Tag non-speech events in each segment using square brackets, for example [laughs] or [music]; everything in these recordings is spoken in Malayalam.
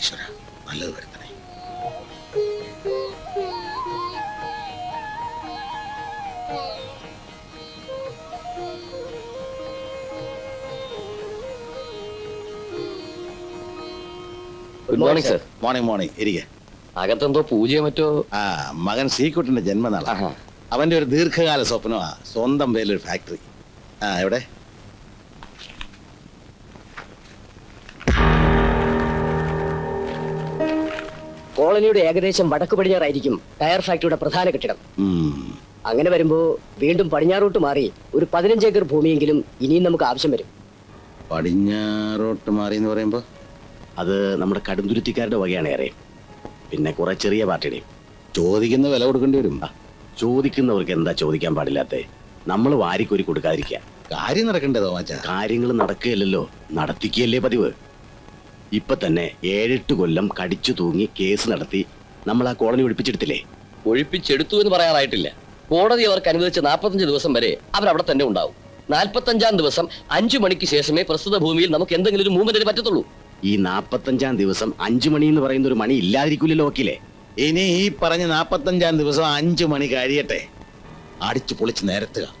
ഈശ്വര നല്ലത് വരുത്തണേ. Good morning sir morning morning ഇരിക്കെ. അകത്തെന്തോ പൂജയോ മറ്റോ? ആ മകൻ സീക്കുട്ടിന്റെ ജന്മനാള. അവന്റെ ഒരു ദീർഘകാല സ്വപ്നമാ. സ്വന്തം പേരിലൊരു ഫാക്ടറി ആ എവിടെ? കോളനിയുടെ ഏകദേശം വടക്ക് പടിഞ്ഞാറായിരിക്കും ടയർ ഫാക്ടറിയുടെ പ്രധാന കെട്ടിടം. അങ്ങനെ വരുമ്പോ വീണ്ടും പടിഞ്ഞാറോട്ട് മാറി ഒരു പതിനഞ്ച് ഏക്കർ ഭൂമിയെങ്കിലും ഇനിയും നമുക്ക് ആവശ്യം വരും. പടിഞ്ഞാറോട്ട് മാറി എന്ന് പറയുമ്പോ അത് നമ്മുടെ കടുംതുരുത്തിക്കാരുടെ വകയാണ് ഏറെ. പിന്നെ കുറെ ചെറിയ പാർട്ടിയുടെയും. ചോദിക്കുന്ന വില കൊടുക്കേണ്ടി വരും. ചോദിക്കുന്നവർക്ക് എന്താ ചോദിക്കാൻ പാടില്ലാത്ത? നമ്മൾ വാരിക്കൊരി കൊടുക്കാതിരിക്കുക. കാര്യം നടക്കണ്ടേ തോമാച്ച കാര്യങ്ങൾ നടക്കുകയല്ലല്ലോ. നടത്തിക്കുകയല്ലേ പതിവ്. ഇപ്പൊ തന്നെ ഏഴെട്ട് കൊല്ലം കടിച്ചു തൂങ്ങി കേസ് നടത്തി നമ്മൾ ആ കോളനി ഒഴിപ്പിച്ചെടുത്തില്ലേ? ഒഴിപ്പിച്ചെടുത്തു എന്ന് പറയാറായിട്ടില്ല. കോടതി അവർക്ക് അനുവദിച്ച നാൽപ്പത്തഞ്ച് ദിവസം വരെ അവർ അവിടെ തന്നെ ഉണ്ടാവും. നാൽപ്പത്തഞ്ചാം ദിവസം അഞ്ചു മണിക്ക് ശേഷമേ പ്രസ്തുത ഭൂമിയിൽ നമുക്ക് എന്തെങ്കിലും ഒരു മൂവ്മെന്റിന് പറ്റത്തുള്ളൂ. ഈ നാൽപ്പത്തഞ്ചാം ദിവസം അഞ്ചു മണി എന്ന് പറയുന്ന ഒരു മണി ഇല്ലാതിരിക്കില്ലല്ലോ വക്കീലേ? ഇനി ഈ പറഞ്ഞ നാൽപ്പത്തഞ്ചാം ദിവസം അഞ്ചു മണി കഴിയട്ടെ. അടിച്ചു പൊളിച്ച് നേരത്തുക.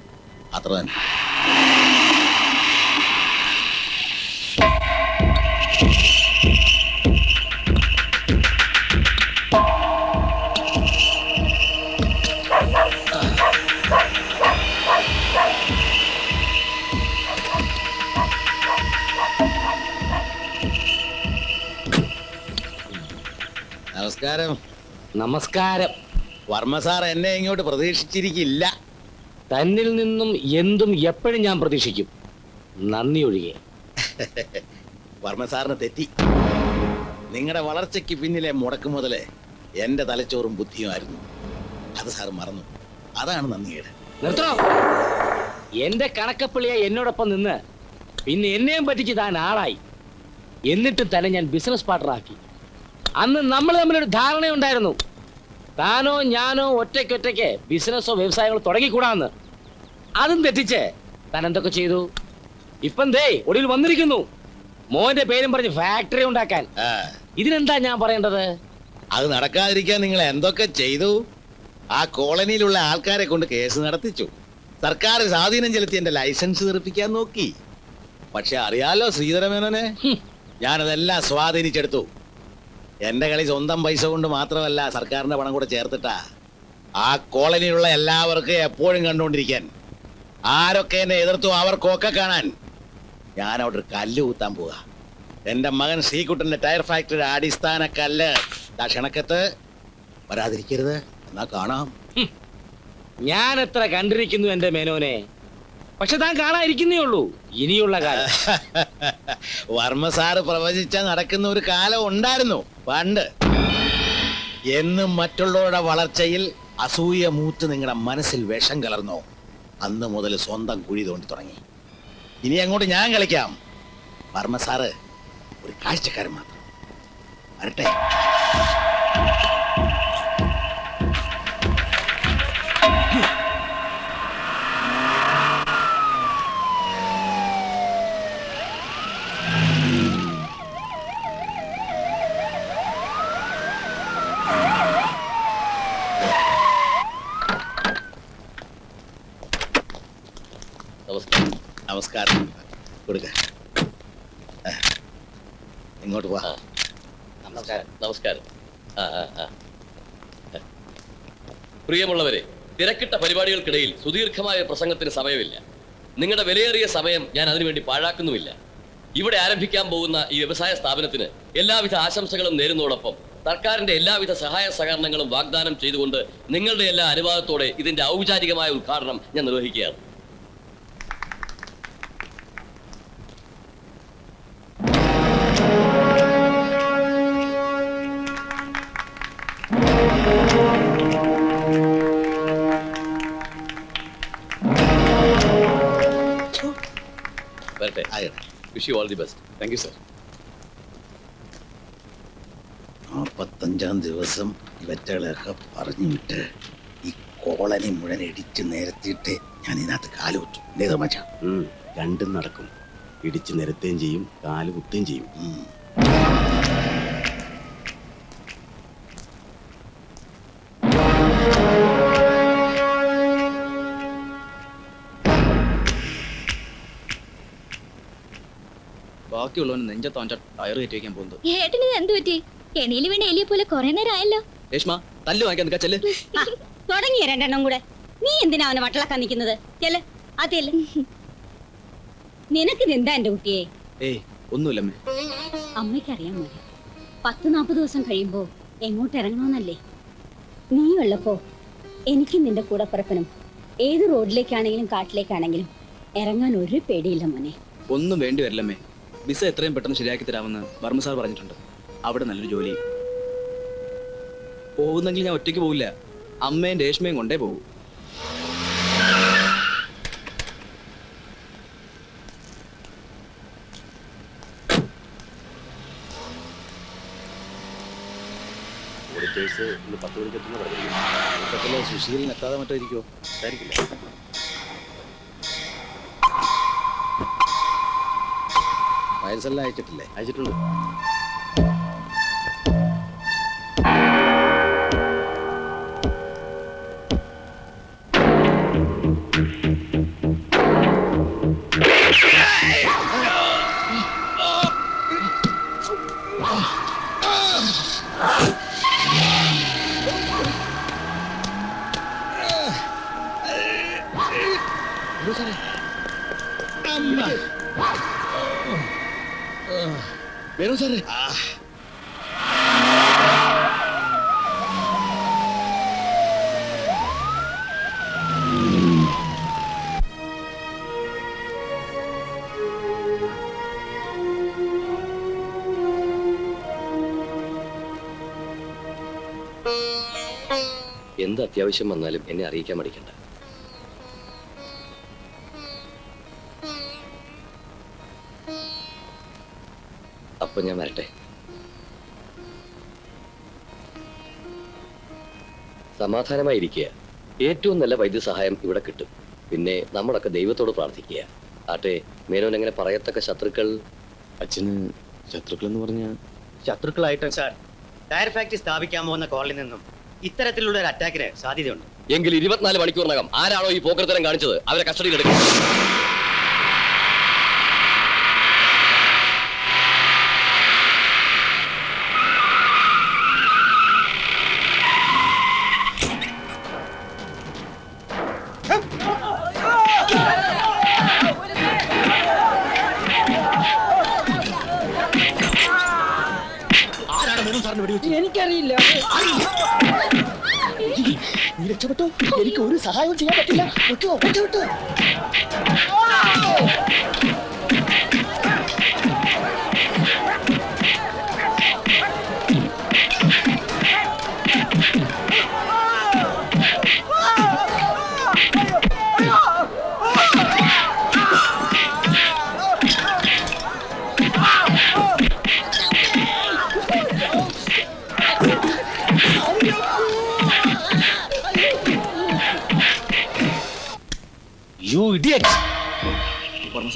അത്ര തന്നെ. നമസ്കാരം. നമസ്കാരം. വർമ്മ സാർ എന്നെ ഇങ്ങോട്ട് പ്രതീക്ഷിച്ചിരിക്കില്ല. തന്നിൽ നിന്നും എന്തും എപ്പോഴും ഞാൻ പ്രതീക്ഷിക്കും. നന്ദി ഒഴികെ. വർമ്മ സാറിന് തെറ്റി. നിങ്ങളുടെ വളർച്ചയ്ക്ക് പിന്നിലെ മുടക്ക് മുതൽ എന്റെ തലച്ചോറും ബുദ്ധിയുമായിരുന്നു അത് സാർ മറന്നു. അതാണ് നന്ദിയുടെ നിർത്തണോ? എന്റെ കണക്കപ്പിള്ളിയെ എന്നോടൊപ്പം നിന്ന് പിന്നെ എന്നെയും പറ്റിച്ച് താൻ ആളായി. എന്നിട്ട് തന്നെ ഞാൻ ബിസിനസ് പാർട്ണറാക്കി അന്ന് നമ്മൾ തമ്മിലൊരു ധാരണയുണ്ടായിരുന്നു. താനോ ഞാനോ ഒറ്റയ്ക്കൊറ്റയ്ക്ക് ബിസിനസ്സോ വ്യവസായങ്ങളോ തുടങ്ങിക്കൂടാന്ന്. അതും തെറ്റിച്ച് താൻ എന്തൊക്കെ ചെയ്തു? ഇപ്പം ദേ ഒടുവിൽ വന്നിരിക്കുന്നു. മോന്റെ പേരും പറഞ്ഞ് ഫാക്ടറി ഉണ്ടാക്കാൻ. ഇതിനെന്താ ഞാൻ പറയേണ്ടത്? അത് നടക്കാതിരിക്കാൻ നിങ്ങൾ എന്തൊക്കെ ചെയ്തു? ആ കോളനിയിലുള്ള ആൾക്കാരെ കൊണ്ട് കേസ് നടത്തിച്ചു. സർക്കാർ സ്വാധീനം ചെലുത്തി എന്റെ ലൈസൻസ് തെറിപ്പിക്കാൻ നോക്കി. പക്ഷെ അറിയാലോ ശ്രീധരമേനോനെ? ഞാനതെല്ലാം സ്വാധീനിച്ചെടുത്തു. എന്റെ കളി സ്വന്തം പൈസ കൊണ്ട് മാത്രമല്ല സർക്കാരിന്റെ പണം കൂടെ ചേർത്തിട്ടാ. ആ കോളനിയിലുള്ള എല്ലാവർക്കും എപ്പോഴും കണ്ടുകൊണ്ടിരിക്കാൻ. ആരൊക്കെ എന്നെ എതിർത്തു അവർക്കൊക്കെ കാണാൻ. ഞാൻ അവിടെ ഒരു കല്ല് കൂത്താൻ പോവുക എന്റെ മകൻ ശ്രീകുട്ടന്റെ ടയർ ഫാക്ടറിയുടെ അടിസ്ഥാന കല്ല്. ദക്ഷിണക്കത്ത് ക്ഷണക്കത്ത്. വരാതിരിക്കരുത്. എന്നാ കാണാം. ഞാൻ എത്ര കണ്ടിരിക്കുന്നു എന്റെ മേനോനെ? പക്ഷെ താൻ കാണാതിരിക്കുന്നേ ഉള്ളൂ. ഇനിയുള്ള കാലം. [laughs] വർമ്മ സാറ് പ്രവചിച്ച നടക്കുന്ന ഒരു കാലം ഉണ്ടായിരുന്നു. പണ്ട്. എന്നും മറ്റുള്ളവരുടെ വളർച്ചയിൽ അസൂയ മൂത്ത് നിങ്ങളുടെ മനസ്സിൽ വിഷം കലർന്നു. അന്ന് മുതൽ സ്വന്തം കുഴി തോണ്ടി തുടങ്ങി. ഇനി അങ്ങോട്ട് ഞാൻ കളിക്കാം. വർമ്മ സാറ് ഒരു കാഴ്ചക്കാരൻ മാത്രം. വരട്ടെ. നമസ്കാരം. കൊടുക്ക. ഇങ്ങോട്ട് വാ. നമസ്കാരം. നമസ്കാരം. ആ, ആ. പ്രിയമുള്ളവരെ തിരക്കിട്ട പരിപാടികൾക്കിടയിൽ സുദീർഘമായ പ്രസംഗത്തിന് സമയമില്ല. നിങ്ങളുടെ വിലയേറിയ സമയം ഞാൻ അതിനുവേണ്ടി പാഴാക്കുന്നുമില്ല. ഇവിടെ ആരംഭിക്കാൻ പോകുന്ന ഈ വ്യവസായ സ്ഥാപനത്തിന് എല്ലാവിധ ആശംസകളും നേരുന്നതോടൊപ്പം സർക്കാരിന്റെ എല്ലാവിധ സഹായ സഹകരണങ്ങളും വാഗ്ദാനം ചെയ്തുകൊണ്ട് നിങ്ങളുടെ എല്ലാ അനുവാദത്തോടെ ഇതിന്റെ ഔപചാരികമായ ഉദ്ഘാടനം ഞാൻ നിർവഹിക്കുകയാണ്. താങ്ക് യു സർ നാൽപ്പത്തഞ്ചാം ദിവസം ഇവറ്റകളെയൊക്കെ പറഞ്ഞു വിട്ട് ഈ കോളനി മുഴുവൻ ഇടിച്ച് നിരത്തിയിട്ട് ഞാൻ ഇതിനകത്ത് കാൽ കുത്തു. തമാശ? രണ്ടും നടക്കും. ഇടിച്ച് നിരത്തുകയും ചെയ്യും കാൽ കുത്തുകയും ചെയ്യും. ബാക്കിയുള്ളവന് നെഞ്ചത്തോഞ്ച ടയർ കയറ്റി വെക്കാൻ പോകുന്നത്. ഏട്ടന് ഇത് എന്ത് പറ്റി? കെണിയിൽ വീണ എലിയെ പോലെ കുറെ നേരം ആയല്ലോ രേഷ്മ തല്ലു വാങ്ങിക്കാൻ നിൽക്കാ ചെല്ല്. ആ, തുടങ്ങിയ രണ്ടെണ്ണം കൂടെ? നീ എന്തിനാ അവനെ വട്ടളക്കാൻ നിൽക്കുന്നത്? ചെൽ അതല്ല നിനക്കിത് എന്താ എന്റെ കുട്ടിയെ? ഏയ് ഒന്നുമില്ലമ്മേ അമ്മയ്ക്കറിയാൻ മതി പത്ത് നാൽപ്പത് ദിവസം കഴിയുമ്പോ എങ്ങോട്ട് ഇറങ്ങണമെന്നല്ലേ നീ ഉള്ളപ്പോ എനിക്ക് നിന്റെ കൂടെ പിറപ്പനും ഏത് റോഡിലേക്കാണെങ്കിലും കാട്ടിലേക്കാണെങ്കിലും ഇറങ്ങാൻ ഒരു പേടിയില്ല മോനെ. ഒന്നും വേണ്ടി വരില്ലമ്മേ വിസ എത്രയും പെട്ടെന്ന് ശരിയാക്കി തരാമെന്ന് വർമ്മ സാർ പറഞ്ഞിട്ടുണ്ട്. അവിടെ നല്ലൊരു ജോലി. പോകുന്നെങ്കിൽ ഞാൻ ഒറ്റയ്ക്ക് പോവില്ല. അമ്മയും രേഷ്മയും കൊണ്ടേ പോകും. കേസ് ഇന്ന് പത്ത് മണിക്ക് എത്തുന്ന പറഞ്ഞിരിക്കുന്നു സുശീലൻ എത്താതെ മറ്റോ ഇരിക്കുമോ ആയിരിക്കില്ല ഫയൽസ് എല്ലാം അയച്ചിട്ടില്ലേ? അയച്ചിട്ടുണ്ട്. വരൂ സാറേ? എന്ത് അത്യാവശ്യം വന്നാലും എന്നെ അറിയിക്കാൻ മടിക്കണ്ട. അപ്പൊ ഞാൻ വരട്ടെ. സമാധാനമായിരിക്കുക. ഏറ്റവും നല്ല വൈദ്യസഹായം ഇവിടെ കിട്ടും. പിന്നെ നമ്മളൊക്കെ ദൈവത്തോട് പ്രാർത്ഥിക്കുക. ആട്ടെ മേനോൻ എങ്ങനെ പറയത്തക്ക ശത്രുക്കൾ? അച്ഛന് ശത്രുക്കൾ എന്ന് പറഞ്ഞാൽ ശത്രുക്കളായിട്ട് സാർ ടയർ ഫാക്ടറി സ്ഥാപിക്കാൻ പോകുന്ന കോളിൽ നിന്നും ഇത്തരത്തിലുള്ള ഒരു അറ്റാക്കിന് സാധ്യതയുണ്ട്. എങ്കിൽ ഇരുപത്തിനാല് മണിക്കൂറിനകം ആരാണോ ഈ പോക്കർത്തരം കാണിച്ചത്? അവരെ കസ്റ്റഡിയിൽ എനിക്കറിയില്ല. നീ രക്ഷപ്പെട്ടോ എനിക്ക് ഒരു സഹായവും ചെയ്യാൻ പറ്റില്ല. രക്ഷപ്പെട്ടോ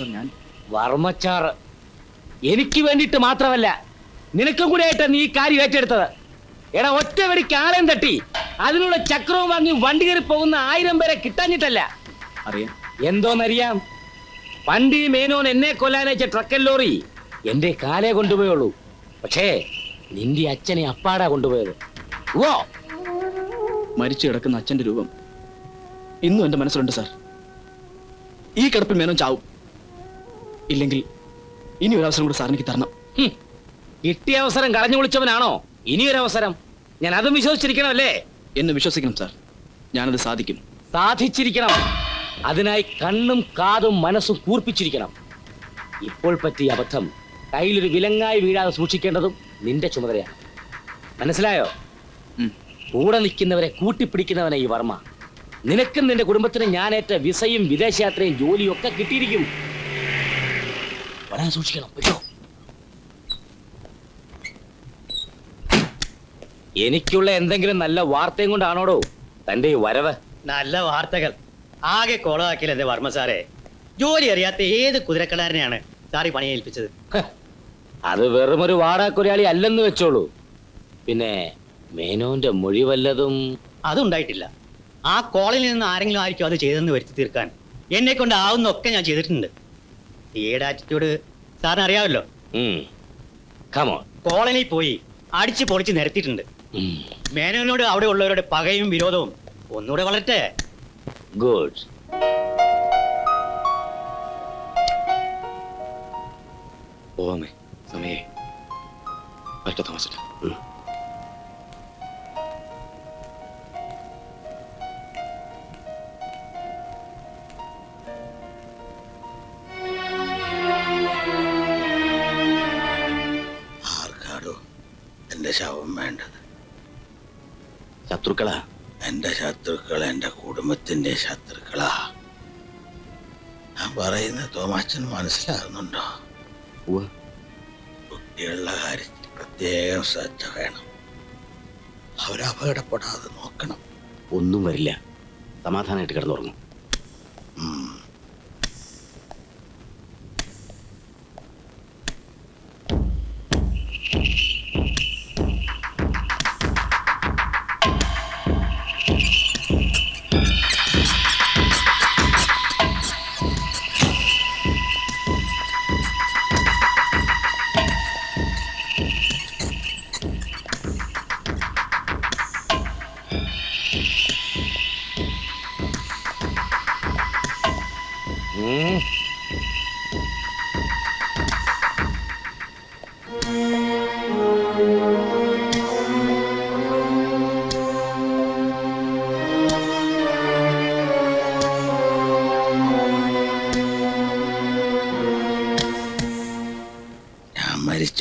സാർ ഞാൻ. വർമ്മച്ചാറ്. എനിക്ക് വേണ്ടിട്ട് മാത്രമല്ല നിനക്കും കൂടെ ആയിട്ട് നീ കാര്യം ഏറ്റെടുത്തത്. എടാ ഒറ്റ വെടിക്ക് കാലം തട്ടി അതിനുള്ള ചക്രവും വാങ്ങി വണ്ടി കയറി പോകുന്ന ആയിരം പേരെ കിട്ടാഞ്ഞിട്ടല്ല. അറിയാം. എന്തോന്നറിയാം? വണ്ടി മേനോൻ എന്നെ കൊല്ലാനയച്ച ട്രക്കൻ ലോറി എന്റെ കാലേ കൊണ്ടുപോയുള്ളൂ. പക്ഷേ നിന്റെ അച്ഛനെ അപ്പാടാ കൊണ്ടുപോയത്. ഓ മരിച്ചു കിടക്കുന്ന അച്ഛന്റെ രൂപം ഇന്നും എന്റെ മനസ്സിലുണ്ട് സാർ. ഈ കിടപ്പിൽ മേനോൻ ചാവും. ഇല്ലെങ്കിൽ ഇനി ഒരു അവസരം കൂടെ സാർ എനിക്ക് തരണം. കിട്ടിയ അവസരം കളഞ്ഞു വിളിച്ചവനാണോ? ഇനിയൊരു അവസരം. ഞാൻ അതും വിശ്വസിച്ചിരിക്കണമല്ലേ എന്ന് വിശ്വസിക്കണം സാർ. ഞാനത് സാധിക്കും. സാധിച്ചിരിക്കണം. അതിനായി കണ്ണും കാതും മനസ്സും കൂർപ്പിച്ചിരിക്കണം. ഇപ്പോൾ പറ്റിയ അബദ്ധം കയ്യിലൊരു വിലങ്ങായി വീഴാതെ സൂക്ഷിക്കേണ്ടതും നിന്റെ ചുമതലയാണ്. മനസ്സിലായോ. കൂടെ നിൽക്കുന്നവരെ കൂട്ടിപ്പിടിക്കുന്നവനെ ഈ വർമ്മ. നിനക്കും നിന്റെ കുടുംബത്തിന് ഞാനേറ്റ വിസയും വിദേശയാത്രയും ജോലിയും ഒക്കെ കിട്ടിയിരിക്കും. വളരെ സൂക്ഷിക്കണം കേട്ടോ എനിക്കുള്ള എന്തെങ്കിലും നല്ല വാർത്തയും കൊണ്ടാണോടോ തന്റെ ഈ വരവ്? നല്ല വാർത്തകൾ. ആകെ കോളമാക്കിയില്ല എന്റെ വർമ്മ സാറേ? ജോലി അറിയാത്ത ഏത് കുതിരക്കടാരനെയാണ് സാറി പണി ഏൽപ്പിച്ചത്? അത് വെറുമൊരു വാടാക്കൊരാളി അല്ലെന്ന് വെച്ചോളൂ. പിന്നെ മേനോന്റെ മൊഴി വല്ലതും? അതുണ്ടായിട്ടില്ല. ആ കോളിൽ നിന്ന് ആരെങ്കിലും ആയിരിക്കും അത് ചെയ്തെന്ന് വരുത്തി തീർക്കാൻ. എന്നെ കൊണ്ട് ആവുന്നൊക്കെ ഞാൻ ചെയ്തിട്ടുണ്ട്. ഈയുടെ ആറ്റിറ്റ്യൂഡ് സാറിന് അറിയാമല്ലോ. കോളനി പോയി അടിച്ച് പൊളിച്ച് നിരത്തിയിട്ടുണ്ട്. മേനോനോട് അവിടെ ഉള്ളവരുടെ പകയും വിരോധവും ഒന്നുകൂടെ വളരട്ടെ. ഗുഡ് പോവാമേ സമയേ. പറ്റ താമസിച്ചിട്ട് കുടുംബത്തിന്റെ ശത്രുക്കളാ. ഞാൻ പറയുന്ന തോമാച്ചൻ മനസ്സിലാകുന്നുണ്ടോ. കുട്ടികളുടെ കാര്യത്തിൽ പ്രത്യേകം ശ്രദ്ധ വേണം. അവരപകടപ്പെടാതെ നോക്കണം. ഒന്നും വരില്ല. സമാധാനമായിട്ട് കിടന്നുറങ്ങും.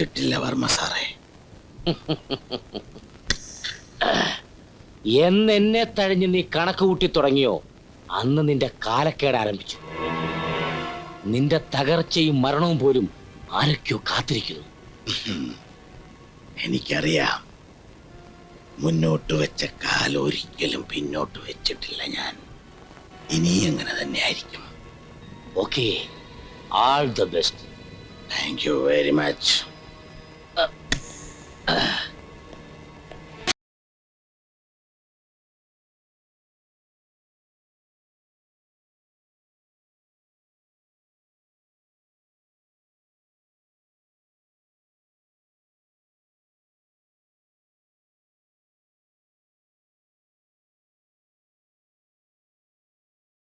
ഞാൻ മരിച്ചിട്ടില്ല വർമ്മ സാറേ. [laughs] എന്ന് എന്നെ തഴഞ്ഞ് നീ കണക്ക് കൂട്ടി തുടങ്ങിയോ? അന്ന് നിന്റെ കാലക്കേട് ആരംഭിച്ചു. നിന്റെ തകർച്ചയും മരണവും പോലും ആരൊക്കെയോ കാത്തിരിക്കുന്നു. [laughs] എനിക്കറിയാം. മുന്നോട്ട് വെച്ച കാലൊരിക്കലും പിന്നോട്ട് വെച്ചിട്ടില്ല ഞാൻ. ഇനി അങ്ങനെ തന്നെ ആയിരിക്കും okay all the best thank you very much